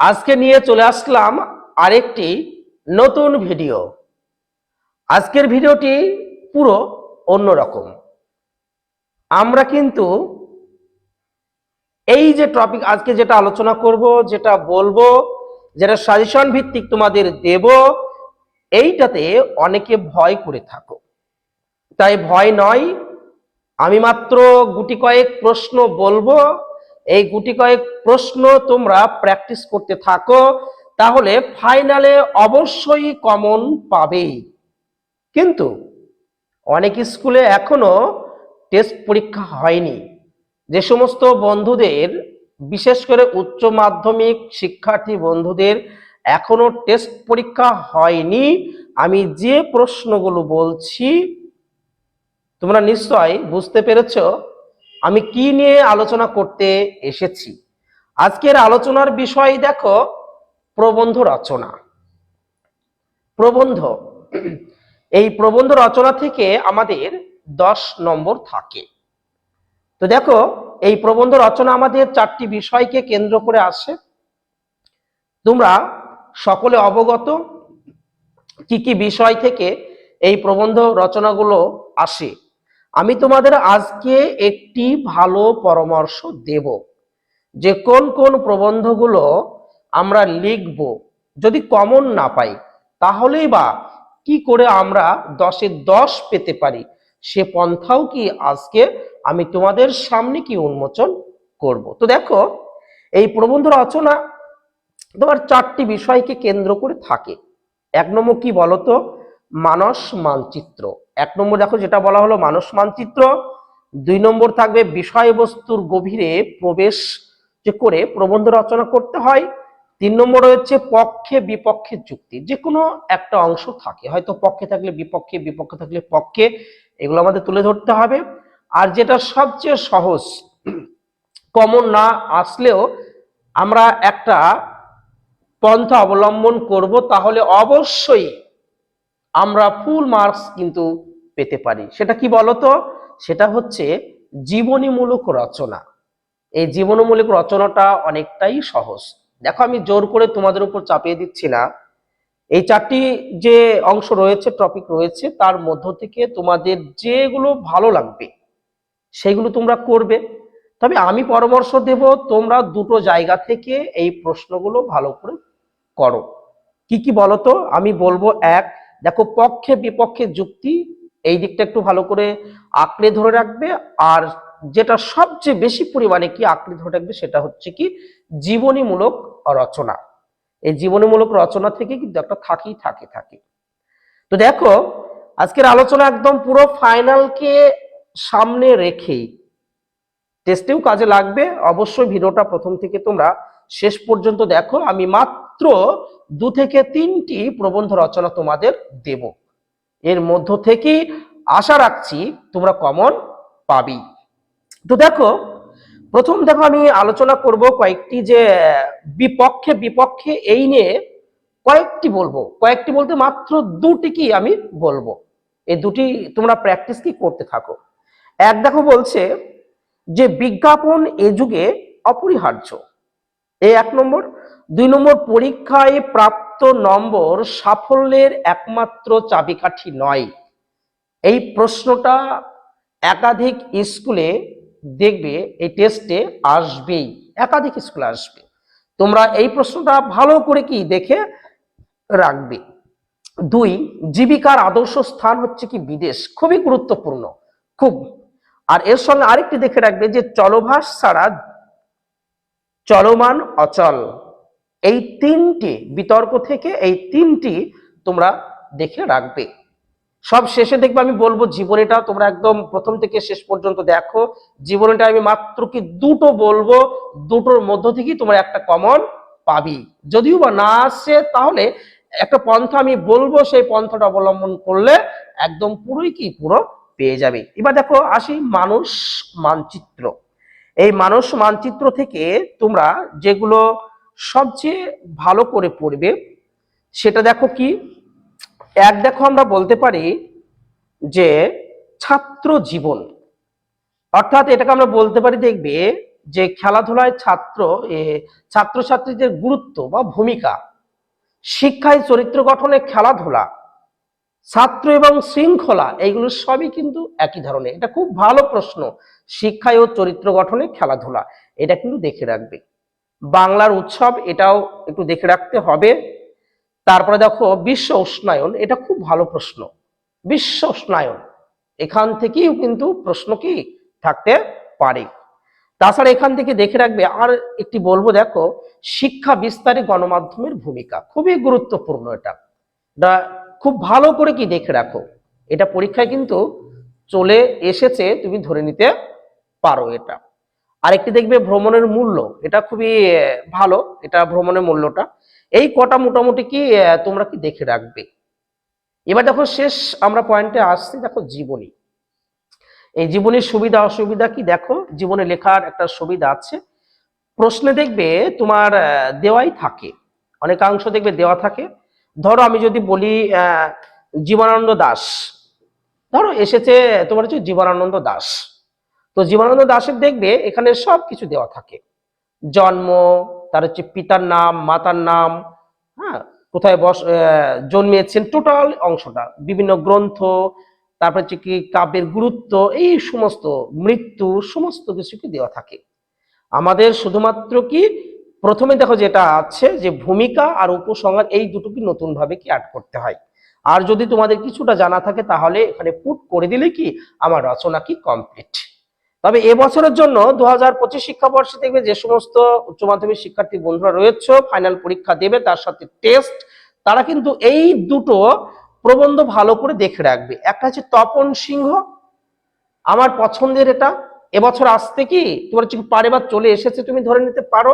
আজকে নিয়ে চলে আসলাম আরেকটি নতুন ভিডিও। আজকের ভিডিওটি পুরো অন্যরকম। আমরা কিন্তু এই যে টপিক আজকে যেটা আলোচনা করব, যেটা বলব, যেটা সাজেশন ভিত্তিক তোমাদের দেব, এইটাতে অনেকে ভয় করে থাকো। তাই ভয় নয়, আমি মাত্র গুটি কয়েক প্রশ্ন বলব এই গুটি কয়েক প্রশ্ন তোমরা প্র্যাকটিস করতে থাকো, তাহলে ফাইনালে অবশ্যই কমন পাবেই কিন্তু অনেক স্কুলে এখনও টেস্ট পরীক্ষা হয়নি। যে সমস্ত বন্ধুদের, বিশেষ করে উচ্চ মাধ্যমিক শিক্ষার্থী বন্ধুদের এখনও টেস্ট পরীক্ষা হয়নি, আমি যে প্রশ্নগুলো বলছি, তোমরা নিশ্চয় বুঝতে পেরেছ। আমি কি নিয়ে আলোচনা করতে এসেছি? আজকের আলোচনার বিষয় দেখো, প্রবন্ধ রচনা। প্রবন্ধ। এই প্রবন্ধ রচনা থেকে আমাদের দশ নম্বর থাকে। তো দেখো, এই প্রবন্ধ রচনা আমাদের চারটি বিষয়কে কেন্দ্র করে আসে। তোমরা সকলে অবগত, কি কি বিষয় থেকে এই প্রবন্ধ রচনাগুলো আসে। আমি তোমাদের আজকে একটি ভালো পরামর্শ দেব। যে কোন কোন প্রবন্ধগুলো আমরা লিখব, যদি কমন না পাই, তাহলেই বা কি করে আমরা দশে দশ পেতে পারি, সে পন্থাও কি আজকে আমি তোমাদের সামনে কি উন্মোচন করব। তো দেখো, এই প্রবন্ধ রচনা তোমার চারটি বিষয়কে কেন্দ্র করে থাকে। এক নম্বর কি বলতো? মানস মানচিত্র। এক নম্বর দেখো যেটা বলা হলো মানস মানচিত্র। দুই নম্বর থাকবে বিষয়বস্তুর গভীরে প্রবেশ যে করে প্রবন্ধ রচনা করতে হয়। তিন নম্বর রয়েছে পক্ষে বিপক্ষে যুক্তি। যে কোনো একটা অংশ থাকে, হয়তো পক্ষে থাকলে বিপক্ষে বিপক্ষে থাকলে পক্ষে, এগুলো আমাদের তুলে ধরতে হবে। আর যেটা সবচেয়ে সহজ কমন না আসলেও আমরা একটা পন্থা অবলম্বন করব, তাহলে অবশ্যই আমরা ফুল মার্কস কিন্তু পেতে পারি। সেটা কি বলতো? সেটা হচ্ছে জীবনীমূলক রচনা। এই জীবনীমূলক রচনাটা অনেকটাই সহজ। দেখো, আমি জোর করে তোমাদের উপর চাপিয়ে দিচ্ছি না। এই চারটি যে অংশ রয়েছে টপিক রয়েছে, তার মধ্য থেকে তোমাদের যেগুলো ভালো লাগবে, সেগুলো তোমরা করবে। তবে আমি পরামর্শ দেব, তোমরা দুটো জায়গা থেকে এই প্রশ্নগুলো ভালো করে করো। কি কি বলতো? আমি বলব, এক দেখো, পক্ষে বিপক্ষে যুক্তি এই দিকটা একটু ভালো করে আঁকড়ে ধরে রাখবে। আর যেটা সবচেয়ে বেশি পরিমাণে কি আঁকড়ে ধরে রাখবে সেটা হচ্ছে কি জীবনীমূলক রচনা। এই জীবনীমূলক রচনা থেকে কিন্তু একটা থাকি থাকে থাকে। তো দেখো, আজকের আলোচনা একদম পুরো ফাইনালকে সামনে রেখেই। টেস্টেও কাজে লাগবে। অবশ্যই ভিডিওটা প্রথম থেকে তোমরা শেষ পর্যন্ত দেখো। আমি মাত্র দু থেকে তিনটি প্রবন্ধ রচনা তোমাদের দেব। এর মধ্য থেকেই আশা রাখছি তোমরা কমন পাবি। তো দেখো, প্রথম দেখো আমি আলোচনা করব কয়েকটি যে, বিপক্ষে বিপক্ষে এই নিয়ে কয়েকটি বলব। কয়েকটি বলতে মাত্র দুটি কি আমি বলব। এই দুটি তোমরা প্র্যাকটিস কি করতে থাকো। এক দেখো বলছে যে, বিজ্ঞাপন এ যুগে অপরিহার্য। এই এক নম্বর। দুই নম্বর পরীক্ষায় প্রাপ্ত নম্বর সাফল্যের একমাত্র চাবিকাঠি নয়। এই প্রশ্নটা একাধিক স্কুলে দেখবে, এই টেস্টে আসবেই, একাধিক স্কুলে আসবে। তোমরা এই প্রশ্নটা ভালো করে কি দেখে রাখবে। দুই, জীবিকার আদর্শ স্থান হচ্ছে কি বিদেশ? খুবই গুরুত্বপূর্ণ, খুব। আর এর সঙ্গে আরেকটি দেখে রাখবে যে চলভাস ছাড়া চলমান অচল। এই তিনটি বিতর্ক থেকে এই তিনটি তোমরা দেখে রাখবে। সব শেষে দেখবে আমি বলব জীবনীটা তোমরা একদম প্রথম থেকে শেষ পর্যন্ত দেখো। জীবনীটা আমি মাত্র কি দুটো বলব, দুটোর মধ্য থেকেই তোমরা একটা কমন পাবি। যদিও বা না আসে, তাহলে একটা পন্থা আমি বলব, সেই পন্থাটা অবলম্বন করলে একদম পুরোই কি পুরো পেয়ে যাবে। এবার দেখো, আসি মানুষ মানচিত্র। এই মানুষ মানচিত্র থেকে তোমরা যেগুলো সবচেয়ে ভালো করে পড়বে, সেটা দেখো কি? এক দেখো আমরা বলতে পারি যে ছাত্র জীবন। অর্থাৎ এটাকে আমরা বলতে পারি দেখবে যে খেলাধুলায় ছাত্র ছাত্রছাত্রীদের গুরুত্ব বা ভূমিকা, শিক্ষায় চরিত্র গঠনে খেলাধুলা, ছাত্র এবং শৃঙ্খলা, এইগুলো সবই কিন্তু একই ধরনের। এটা খুব ভালো প্রশ্ন, শিক্ষায় ও চরিত্র গঠনে খেলাধুলা, এটা কিন্তু দেখে রাখবে। বাংলার উৎসব এটাও একটু দেখে রাখতে হবে। তারপরে দেখো বিশ্ব উষ্ণায়ন, এটা খুব ভালো প্রশ্ন। বিশ্ব উষ্ণায়ন, এখান থেকেও কিন্তু প্রশ্ন কি থাকতে পারে? তাছাড়া এখান থেকে দেখে রাখবে, আর একটি বলব দেখো, শিক্ষা বিস্তারে গণমাধ্যমের ভূমিকা, খুবই গুরুত্বপূর্ণ এটা। এটা খুব ভালো করে কি দেখে রাখো, এটা পরীক্ষায় কিন্তু চলে এসেছে, তুমি ধরে নিতে পারো এটা। আরেকটি দেখবে ভ্রমণের মূল্য। এটা খুবই ভালো, এটা ভ্রমণের মূল্যটা। এই কটা মোটামুটি কি তোমরা কি দেখে রাখবে? এবার দেখো শেষ আমরা পয়েন্টে আসছি, দেখো জীবনী। এই জীবনের সুবিধা, অসুবিধা কি? দেখো, জীবনে লেখার একটা সুবিধা আছে। প্রশ্নে দেখবে তোমার দেওয়াই থাকে। অনেকাংশ দেখবে দেওয়া থাকে। ধরো আমি যদি বলি জীবনানন্দ দাস। ধরো এসেছে তোমার হচ্ছে জীবনানন্দ দাস। তো জীবনানন্দ দাসের দেখবে এখানে সব কিছু দেওয়া থাকে। জন্ম, তার হচ্ছে পিতার নাম, মাতার নাম হ্যাঁ কোথায় বস জন্মিয়েছেন, টোটাল অংশটা, বিভিন্ন গ্রন্থ, তারপর হচ্ছে কি কাব্যের গুরুত্ব, এই সমস্ত মৃত্যু, সমস্ত কিছু কি দেওয়া থাকে। আমাদের শুধুমাত্র কি প্রথমে দেখো যেটা আছে যে ভূমিকা আর উপসংহার এই দুটো কি নতুন ভাবে কি অ্যাড করতে হয়। আর যদি তোমাদের কিছুটা জানা থাকে তাহলে এখানে পুট করে দিলে কি আমার রচনা কি কমপ্লিট তবে এবছরের জন্য দু হাজার পঁচিশ শিক্ষাবর্ষে দেখবে যে সমস্ত উচ্চ মাধ্যমিক শিক্ষার্থী বন্ধুরা রয়েছে ফাইনাল পরীক্ষা দেবে, তার সাথে টেস্ট তারা কিন্তু এই দুটো প্রবন্ধ ভালো করে দেখে রাখবে। একটা হচ্ছে তপন সিংহ, আমার পছন্দের এটা। এবছর আসতে কি? তোমার পারে বা চলে এসেছে তুমি ধরে নিতে পারো।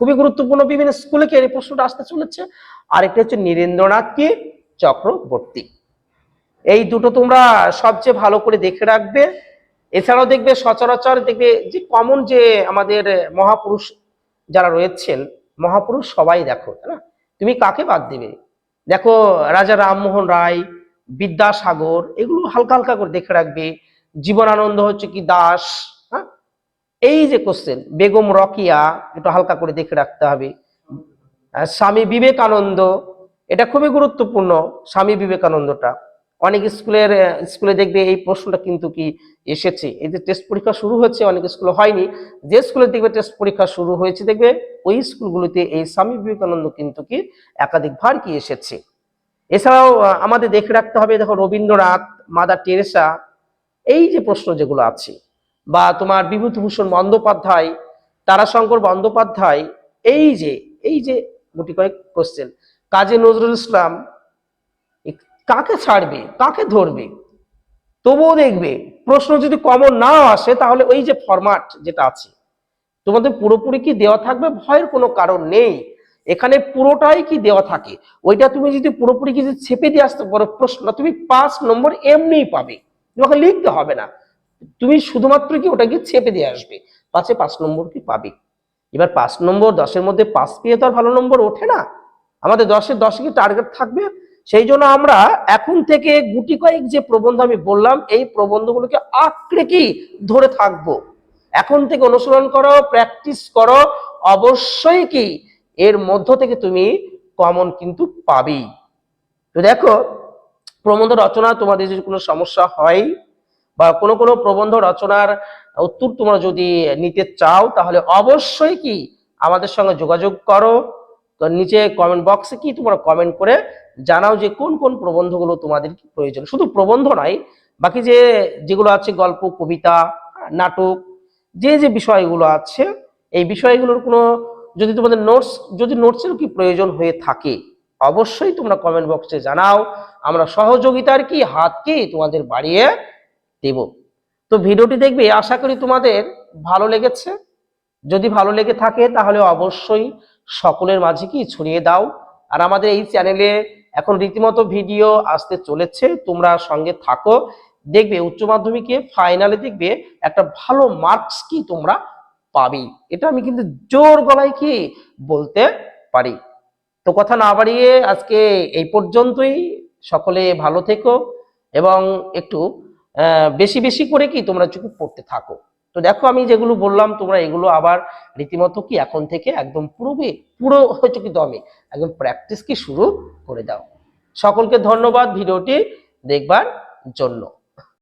খুবই গুরুত্বপূর্ণ বিভিন্ন স্কুলে কি এই প্রশ্নটা আসতে চলেছে। আর একটা হচ্ছে নীরেন্দ্রনাথ কি? চক্রবর্তী। এই দুটো তোমরা সবচেয়ে ভালো করে দেখে রাখবে। এছাড়াও দেখবে সচরাচর দেখবে যে কমন যে আমাদের মহাপুরুষ যারা রয়েছেন, মহাপুরুষ সবাই দেখো না? তুমি কাকে বাদ দেবে? দেখো রাজা রামমোহন রায়, বিদ্যাসাগর, এগুলো হালকা হালকা করে দেখে রাখবে। জীবনানন্দ হচ্ছে কি দাস হ্যাঁ? এই যে কোশ্চেন বেগম রকিয়া, একটু হালকা করে দেখে রাখতে হবে। স্বামী বিবেকানন্দ, এটা খুবই গুরুত্বপূর্ণ, স্বামী বিবেকানন্দটা। অনেক স্কুলের, স্কুলে দেখবে এই প্রশ্নটা কিন্তু কি এসেছে। এই যে টেস্ট পরীক্ষা শুরু হয়েছে, অনেক স্কুলে হয়নি। যে স্কুলে দেখবে টেস্ট পরীক্ষা শুরু হয়েছে, দেখবে ওই স্কুলগুলোতে এই স্বামী বিবেকানন্দ কিন্তু কি একাধিকবার কি এসেছে। এছাড়াও আমাদের দেখে রাখতে হবে, দেখো রবীন্দ্রনাথ, মাদার টেরেসা, এই যে প্রশ্ন যেগুলো আছে, বা তোমার বিভূতিভূষণ বন্দ্যোপাধ্যায়, তারাশঙ্কর বন্দ্যোপাধ্যায়, এই যে এই যে গুটি কয়েক কোশ্চেন কাজী নজরুল ইসলাম কাকে ছাড়বে, কাকে ধরবে? তবুও দেখবে, প্রশ্ন যদি কমন না আসে, তাহলে ওই যে ফরম্যাট যেটা আছে, তোমাদের পুরোপুরি কি দেওয়া থাকবে? ভয়ের কোনো কারণ নেই। এখানে পুরোটাই কি দেওয়া থাকে? ওইটা তুমি যদি পুরোপুরি কিছু ছেপে দিয়ে আসতে পারো, প্রশ্ন তুমি পাঁচ নম্বর এমনিই পাবে। তোমাকে লিখতে হবে না। তুমি শুধুমাত্র কি ওটাকে ছেপে দিয়ে আসবে। পাঁচে পাঁচ নম্বর কি পাবে? এবার পাঁচ নম্বর, দশের মধ্যে পাঁচ পেয়ে তো আর ভালো নম্বর ওঠে না। আমাদের দশের দশে কি টার্গেট থাকবে? সেই জন্য আমরা এখন থেকে গুটি কয়েক যে প্রবন্ধ আমি বললাম, এই প্রবন্ধগুলোকে আঁকড়ে কি ধরে থাকব? এখন থেকে অনুসরণ করো প্র্যাকটিস করো, অবশ্যই কি এর মধ্য থেকে তুমি কমন কিন্তু পাবেই তো দেখো, প্রবন্ধ রচনা তোমাদের যদি কোনো সমস্যা হয় বা কোনো কোনো প্রবন্ধ রচনার উত্তর তোমরা যদি নিতে চাও, তাহলে অবশ্যই কি আমাদের সঙ্গে যোগাযোগ করো। তো নিচে কমেন্ট বক্সে কি তোমরা কমেন্ট করে জানাও যে কোন কোন প্রবন্ধগুলো তোমাদের প্রয়োজন। শুধু প্রবন্ধ নয়, বাকি যে যেগুলো আছে গল্প, কবিতা, নাটক, যে যে বিষয়গুলো আছে, এই বিষয়গুলোর কোনো যদি তোমাদের নোটস যদি নোটসের কি প্রয়োজন হয়ে থাকে, অবশ্যই তোমরা কমেন্ট বক্সে জানাও। আমরা সহযোগিতার কি, হাত কি তোমাদের বাড়িয়ে দেব। তো ভিডিওটি দেখবে, আশা করি তোমাদের ভালো লেগেছে। যদি ভালো লেগে থাকে, তাহলে অবশ্যই সকলের মাঝে কি ছড়িয়ে দাও। আর আমাদের এই চ্যানেলে এখন রীতিমতো ভিডিও আসতে চলেছে, তোমরা সঙ্গে থাকো। দেখবে উচ্চ মাধ্যমিকে ফাইনালে দেখবে একটা ভালো মার্কস কি তোমরা পাবি। এটা আমি কিন্তু জোর গলায় কি বলতে পারি। তো কথা না বাড়িয়ে আজকে এই পর্যন্তই। সকলে ভালো থেকো এবং একটু বেশি বেশি করে কি তোমরা চুপ পড়তে থাকো। তো দেখো আমি যেগুলো বললাম, তোমরা এগুলো আবার রীতিমতো কি এখন থেকে একদম পুরোবে পুরো হয়তো কি দমে একদম প্র্যাকটিস কি শুরু করে দাও। সকলকে ধন্যবাদ ভিডিওটি দেখবার জন্য।